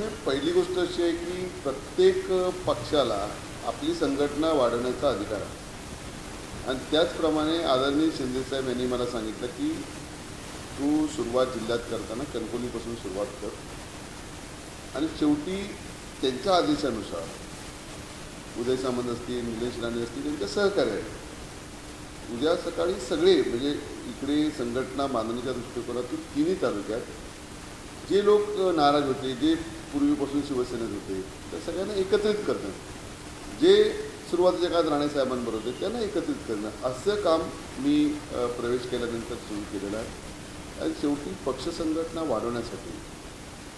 पहिली गोष्ट अशी आहे की प्रत्येक पक्षाला आपली संघटना वाढवण्याचा अधिकार आहे. आणि त्याचप्रमाणे आदरणीय शिंदेसाहेब यांनी मला सांगितलं की तू सुरुवात जिल्ह्यात करताना कणकोलीपासून सुरुवात कर. आणि शेवटी त्यांच्या आदेशानुसार उदय सामंत असतील निलेश राणे असतील त्यांच्या सहकार्य उद्या सकाळी सगळे म्हणजे इकडे संघटना बांधणीच्या दृष्टिकोनातून तिन्ही तालुक्यात जे लोक नाराज होते जे पूर्वीपासून शिवसेनेत होते त्या सगळ्यांना एकत्रित करणं. जे सुरुवातीच्या काळात राणेसाहेबांबरोबर होते त्यांना एकत्रित करणं. असं काम मी प्रवेश केल्यानंतर सुरू केलेलं आहे. आणि शेवटी पक्ष संघटना वाढवण्यासाठी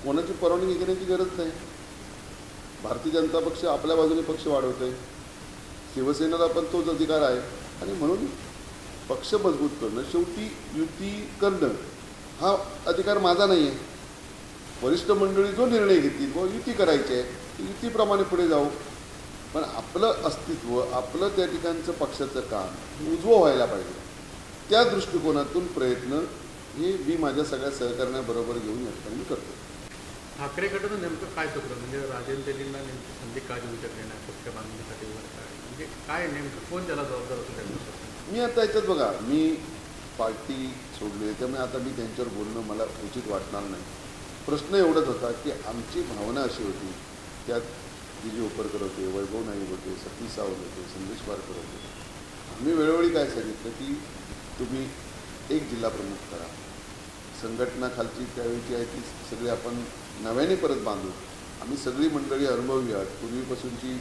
कोणाची परवानगी घेण्याची गरज नाही. भारतीय जनता पक्ष आपल्या बाजूने पक्ष वाढवतोय. शिवसेनेला पण तोच अधिकार आहे. आणि म्हणून पक्ष मजबूत करणं शेवटी युती करणं हा अधिकार माझा नाही आहे वरिष्ठ मंडळी जो निर्णय घेतील व युती करायची आहे ती युतीप्रमाणे पुढे जाऊ. पण आपलं अस्तित्व आपलं त्या ठिकाणचं पक्षाचं काम उजवं व्हायला पाहिजे. त्या दृष्टिकोनातून प्रयत्न हे मी माझ्या सगळ्या सहकार्याबरोबर घेऊन या ठिकाणी करतो. ठाकरे गटानं नेमकं काय चुकलं म्हणजे राजेंद्र तेलींना नेमकी संधी का देऊ शकले नाही? पक्ष बांधणीसाठी काय? म्हणजे काय नेमकं? कोण त्याला जबाबदार असू मी आता याच्यात बघा मी पार्टी सोडली आहे त्यामुळे आता मी त्यांच्यावर बोलणं मला उचित वाटणार नाही. प्रश्न एवढाच होता की आमची भावना अशी होती त्यात दिली उपरकर होते वैभव नाईक होते सतीश सावंत होते संदेश वारकर होते. आम्ही वेळोवेळी काय सांगितलं की तुम्ही एक जिल्हा प्रमुख करा. संघटना खालची त्यावेळची आहे ती सगळी आपण नव्याने परत बांधू. आम्ही सगळी मंडळी अनुभवी आहात. पूर्वीपासूनची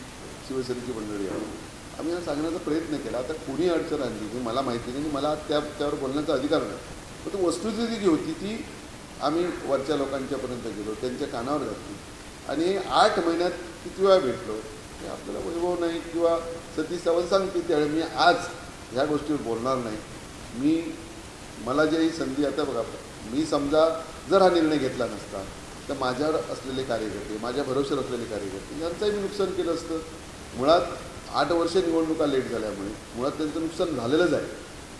शिवसेनेची मंडळी आहोत. आम्ही हा सांगण्याचा प्रयत्न केला. आता कोणी अडचण आणली हे मला माहिती नाही. मला त्या त्यावर बोलण्याचा अधिकार नाही. पण वस्तुस्थिती जी होती ती आम्ही वरच्या लोकांच्यापर्यंत गेलो त्यांच्या कानावर घातली. आणि आठ महिन्यात किती वेळा भेटलो? हे आपल्याला वैभव नाही किंवा सतीश सावंत सांगते त्यावेळी मी आज ह्या गोष्टीवर बोलणार नाही. मी मला जे ही संधी आता बघा मी समजा जर हा निर्णय घेतला नसता तर माझ्यावर असलेले कार्यकर्ते माझ्या भरोश्यावर असलेले कार्यकर्ते यांचंही मी नुकसान केलं असतं. मुळात आठ वर्ष निवडणुका लेट झाल्यामुळे मुळात त्यांचं नुकसान झालेलंच आहे.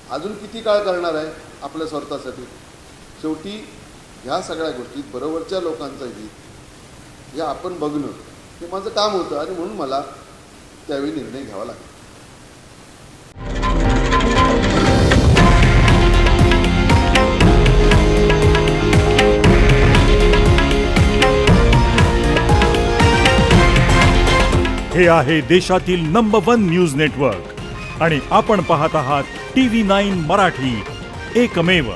अजून किती काळ करणार आहे आपल्या स्वार्थासाठी? शेवटी ह्या सगळ्या गोष्टी बरोबरच्या लोकांचं हित हे आपण बघणं हे माझं काम होतं आणि म्हणून मला त्यावेळी निर्णय घ्यावा लागला. हे आहे देशातील नंबर वन न्यूज नेटवर्क आणि आपण पाहत आहात टी व्ही नाईन मराठी. एकमेव.